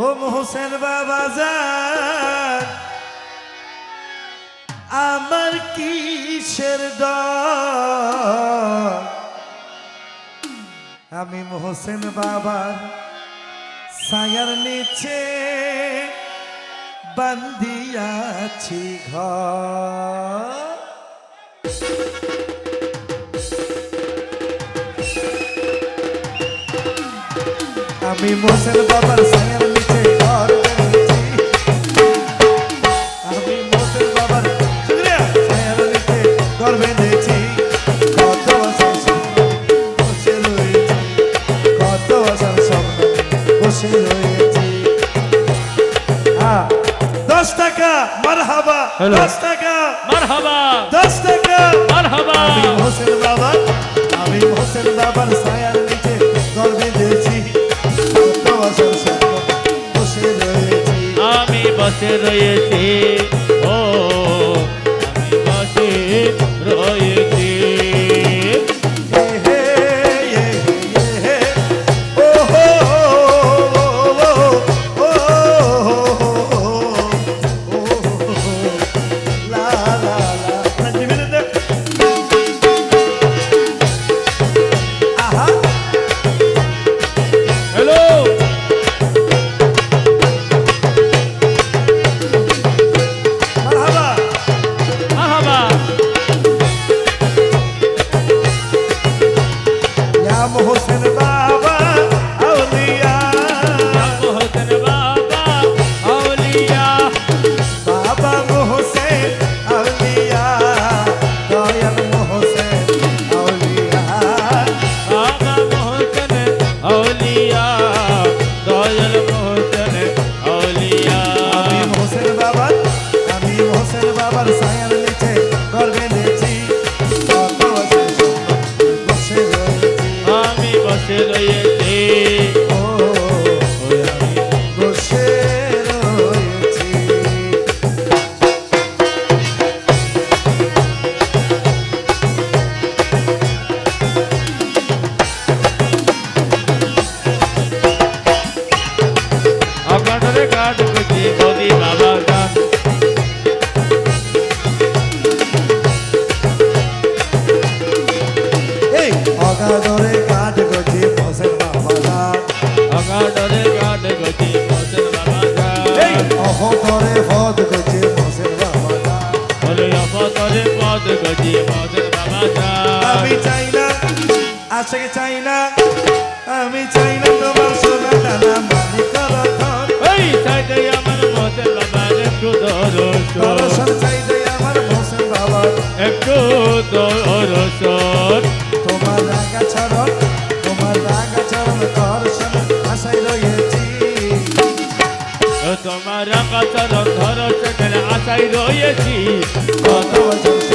ও মোহসেন বাবা যান, আমার কিসের আমি মোহসেন বাবার সায়ার নিচে বান্দিয়াছি ঘর। আমি মোসেন বাবার ছায়ার দশ টাকা। মারহাবা। দশ টাকা। মারহাবা। আমি হোসেন বাবা আমি হোসেন বাবার ছায়ার নিচে ঘর বেঁধেছি। বসে রয়েছি। আমি বসে রয়েছি। আশাকে চাই না আমি চাই না তোমার সোনা দানা মালিক রতন। এই সাইডে আমার মোসেন বাবার একটু দরসন দর্শন চাই যে আমার মোহসেন বাবার। একটু দরসন তোমার রাগা চরণ তোমার রাগা চরণ দর্শন আশাই রয়েছি। তোমার আশায় রয়েছি। কত বছর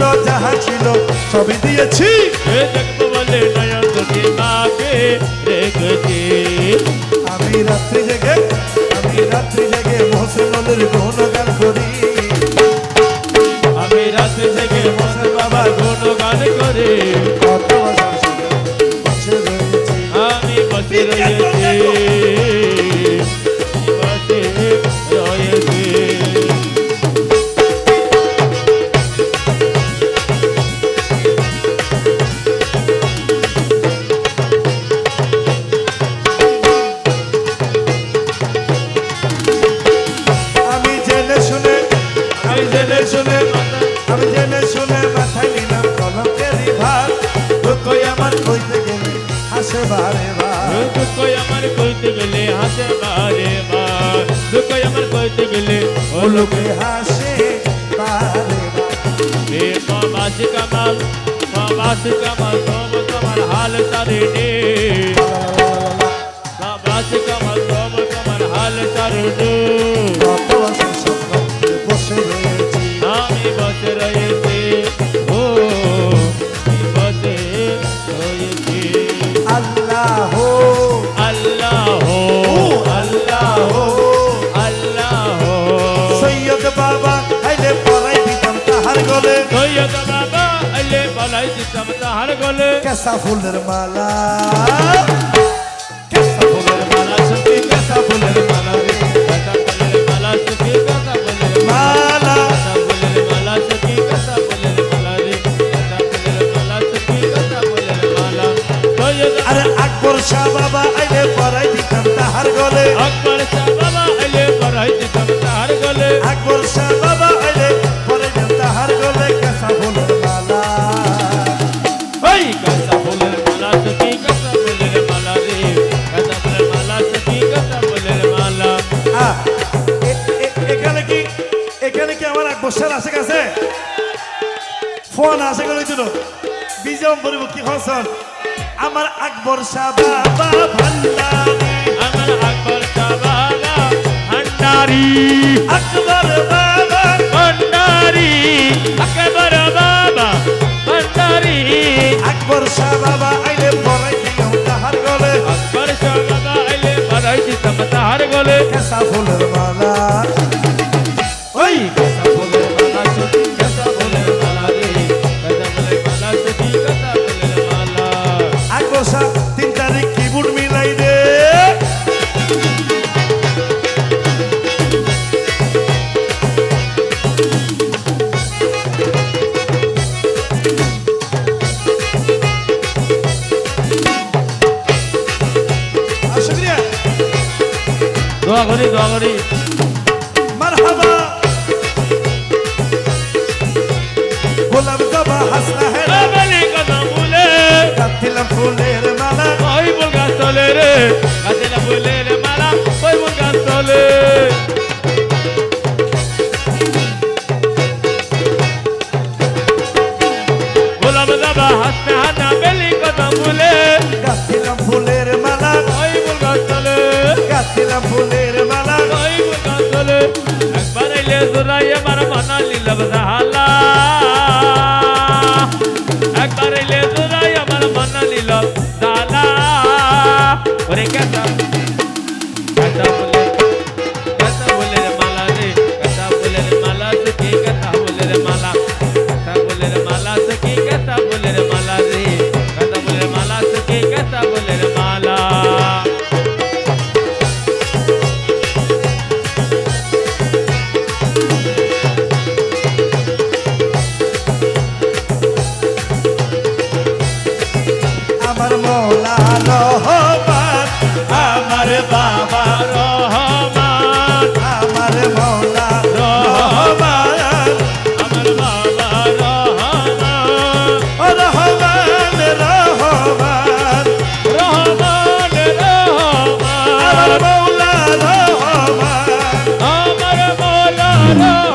মতো যাহা ছিল সবই দিয়েছি। বলে নয়ন দুটি মাকে রেখেছি আমি রাত্রি জেগে আমি রাত্রি জেগে মোহসেনের গুণগান করি। আমি রাতে থেকে মনের বাবার গুণগান করে। আমি বসে রয়েছি। কইতে গেলে ও লোকে হাসে রে মামাস কামাল মামাস কামাল সব তোমার হাল তারে নে। মামাস কামাল সব তোমার হাল তারে নে। বলাই দিতাম তাহার গলে কেসা ফুলের মালা কেসা ফুলের মালা সত্যি কেসা ফুলের মালা রে কথা বলের মালা সখী কথা বলের মালা কথা বলের মালা সখী কথা বলের মালা রে কথা বলের মালা সখী কথা বলের মালা আরে আকবর শাহ বাবা আইলে পড়াই দিতাম তাহার গলে আকবর শাহ বাবা আলে বলাই দিতাম তাহার গলে আকবর শাহ বাবা বিজম পরিব কি হসন? আমার আকবর শাহ বাবা ভান্ডারি। আমার আকবর শাহ বাবা ভান্ডারি। আকবর বাবা ভান্ডারি। আকবর বাবা ভান্ডারি। আকবর শাহ বাবা আইলে দিলাম তাহার গলে। আকবর শাহ বাবা আইলে দিতাম তাহার গলে। কেসা ফুলের মালা। ওই কেসা গোলাপ জবা হাসনা হে বলি কথা বলে। কাতিলাম ফুলের মালা। ওই বল গাছ তলে রে। গাছেলা ফুলের মালা ওই বল গাছ তলে গোলাপ দাবা হাসতে হাসতে বেলি কথা বলে। কাতিলাম ফুলের মালা। ওই বল গাছ তলে কাতিলাম ফুলের মালা। ওই বল গাছ তলে একবার এলে জোরাই মৌলা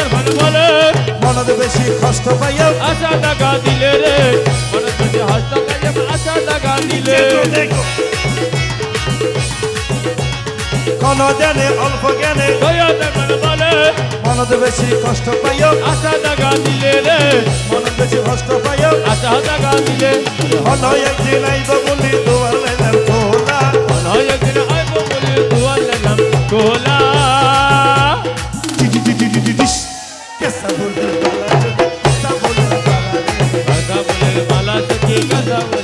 সৈয়দের মন বলে। মনত বেশি কষ্ট পাইয়া আশা টাকা দিলে রে। মন বেশি হস্ত কাজে আশা টাকা দিলে। কোন জ্ঞানে অল্প জ্ঞানে। সৈয়দের মন বলে। মনত বেশি কষ্ট পাইও আশা টাকা দিলে রে। মনত বেশি কষ্ট পাইও আশা টাকা দিলে। হন একদিন আইব বলি দুয়ার লাইলাম খোলা মন একদিন আইব বলে দুয়ার লেলাম কোলা। কেসা বলে বালা যদি, কেসা